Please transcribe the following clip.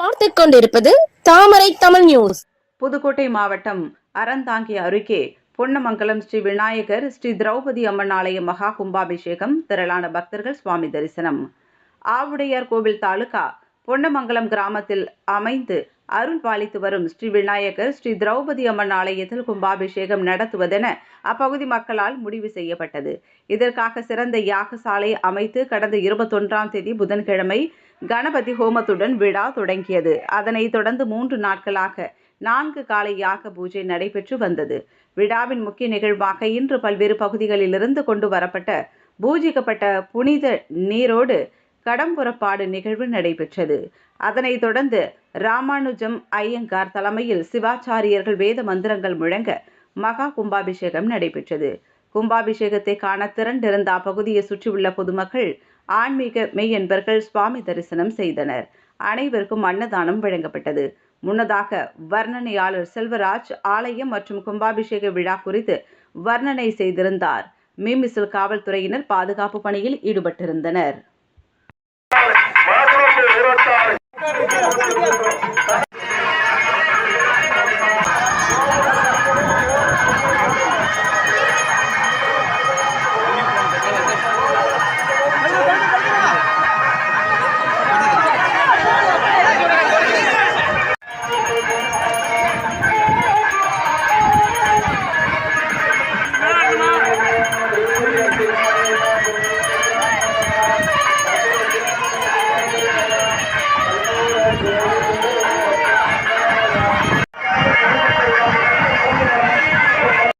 பார்த்துக் கொண்டிருப்பது தாமரை தமிழ் நியூஸ் புதுக்கோட்டை மாவட்டம் அறந்தாங்கி அருகே பொன்னமங்கலம் ஸ்ரீ விநாயகர் ஸ்ரீ திரௌபதி அம்மன் ஆலய மகா கும்பாபிஷேகம் திரளான பக்தர்கள் சுவாமி தரிசனம். ஆவுடையார் கோவில் தாலுகா பொன்னமங்கலம் கிராமத்தில் அமைந்து அருள் பாலித்து வரும் ஸ்ரீ விநாயகர் ஸ்ரீ திரௌபதி அம்மன் ஆலயத்தில் கும்பாபிஷேகம் நடத்துவதென அப்பகுதி மக்களால் முடிவு செய்யப்பட்டது. இதற்காக சிறந்த யாகசாலை அமைத்து கடந்த இருபத்தொன்றாம் தேதி புதன்கிழமை கணபதி ஹோமத்துடன் விழா தொடங்கியது. அதனைத் தொடர்ந்து மூன்று நாட்களாக நான்கு காலை யாக பூஜை நடைபெற்று வந்தது. விழாவின் முக்கிய நிகழ்வாக இன்று பல்வேறு பகுதிகளிலிருந்து கொண்டு வரப்பட்ட பூஜிக்கப்பட்ட புனித நீரோடு கடம்புறப்பாடு நிகழ்வு நடைபெற்றது. அதனைத் தொடர்ந்து ராமானுஜம் ஐயங்கார் தலைமையில் சிவாச்சாரியர்கள் வேத மந்திரங்கள் முழங்க மகா கும்பாபிஷேகம் நடைபெற்றது. கும்பாபிஷேகத்தை காண திரண்டிருந்த அப்பகுதியை சுற்றியுள்ள பொதுமக்கள் ஆன்மீக மெய்யன்பர்கள் சுவாமி தரிசனம் செய்தனர். அனைவருக்கும் அன்னதானம் வழங்கப்பட்டது. முன்னதாக வர்ணனையாளர் செல்வராஜ் ஆலயம் மற்றும் கும்பாபிஷேக விழா குறித்து வர்ணனை செய்திருந்தார். மீமிசில் காவல்துறையினர் பாதுகாப்பு பணியில் ஈடுபட்டிருந்தனர்.